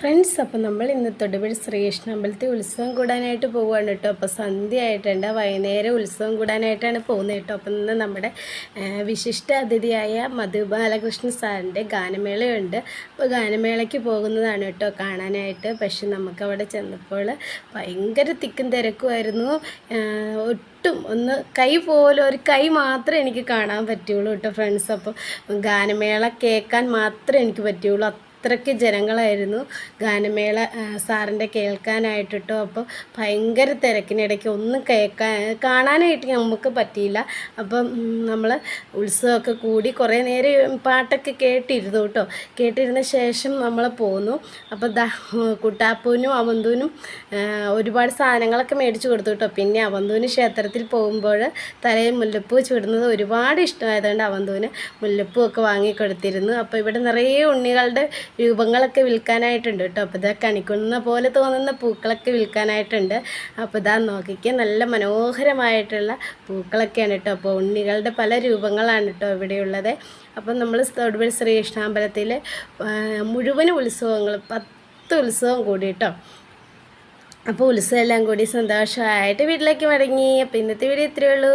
Friends അപ്പോൾ നമ്മൾ ഇന്ന് തൊടുപുഴ ശ്രീകൃഷ്ണ അമ്പലത്തിൽ ഉത്സവം കൂടാനായിട്ട് പോവുകയാണ് കേട്ടോ. അപ്പോൾ സന്ധ്യ ആയിട്ടുണ്ട് വൈകുന്നേരം ഉത്സവം കൂടാനായിട്ടാണ് പോകുന്നത് കേട്ടോ. അപ്പം ഇന്ന് നമ്മുടെ വിശിഷ്ട അതിഥിയായ മധു ബാലകൃഷ്ണ സാറിന്റെ ഗാനമേളയുണ്ട്. അപ്പോൾ ഗാനമേളയ്ക്ക് പോകുന്നതാണ് കേട്ടോ കാണാനായിട്ട്. പക്ഷെ നമുക്കവിടെ ചെന്നപ്പോൾ ഭയങ്കര തിക്കും തിരക്കുമായിരുന്നു. ഒട്ടും ഒന്ന് കൈ പോലും ഒരു കൈ മാത്രമേ എനിക്ക് കാണാൻ പറ്റുള്ളൂ കേട്ടോ ഫ്രണ്ട്സ്. അപ്പോൾ ഗാനമേള കേൾക്കാൻ മാത്രമേ എനിക്ക് പറ്റുള്ളൂ. അത്രയ്ക്ക് ജനങ്ങളായിരുന്നു. ഗാനമേള സാറിന്റെ കേൾക്കാനായിട്ടിട്ടോ അപ്പോൾ ഭയങ്കര തിരക്കിനിടയ്ക്ക് ഒന്നും കേൾക്കാൻ കാണാനായിട്ട് നമുക്ക് പറ്റിയില്ല. അപ്പം നമ്മൾ ഉത്സവമൊക്കെ കൂടി കുറേ നേരം പാട്ടൊക്കെ കേട്ടിരുന്നു കേട്ടോ. കേട്ടിരുന്ന ശേഷം നമ്മൾ പോന്നു. അപ്പോൾ ദാ കുട്ടാപ്പൂനും അവന്തൂനും ഒരുപാട് സാധനങ്ങളൊക്കെ മേടിച്ചു കൊടുത്തു കേട്ടോ. പിന്നെ അവന്തൂന് ക്ഷേത്രത്തിൽ പോകുമ്പോൾ തലയിൽ മുല്ലപ്പൂ ചൂടുന്നത് ഒരുപാട് ഇഷ്ടമായതുകൊണ്ട് അവന്തൂന് മുല്ലപ്പൂ ഒക്കെ വാങ്ങിക്കൊടുത്തിരുന്നു അപ്പോൾ ഇവിടെ നിറയെ ഉണ്ണികളുടെ രൂപങ്ങളൊക്കെ വിൽക്കാനായിട്ടുണ്ട് കേട്ടോ. അപ്പോൾ ഇതാ കണിക്കുന്ന പോലെ തോന്നുന്ന പൂക്കളൊക്കെ വിൽക്കാനായിട്ടുണ്ട്. അപ്പോൾ ഇതാ നോക്കിക്ക് നല്ല മനോഹരമായിട്ടുള്ള പൂക്കളൊക്കെയാണ് കേട്ടോ. അപ്പോൾ ഉണ്ണികളുടെ പല രൂപങ്ങളാണ് കേട്ടോ ഇവിടെയുള്ളത്. അപ്പം നമ്മൾ തൊടുപുഴ ശ്രീകൃഷ്ണാമ്പലത്തിൽ മുഴുവൻ ഉത്സവങ്ങൾ പത്ത് ഉത്സവം കൂടി കേട്ടോ. അപ്പോൾ ഉത്സവം എല്ലാം കൂടി സന്തോഷമായിട്ട് വീട്ടിലേക്ക് മടങ്ങി. അപ്പോൾ ഇന്നത്തെ വീഡിയോ ഇത്രയേ ഉള്ളൂ.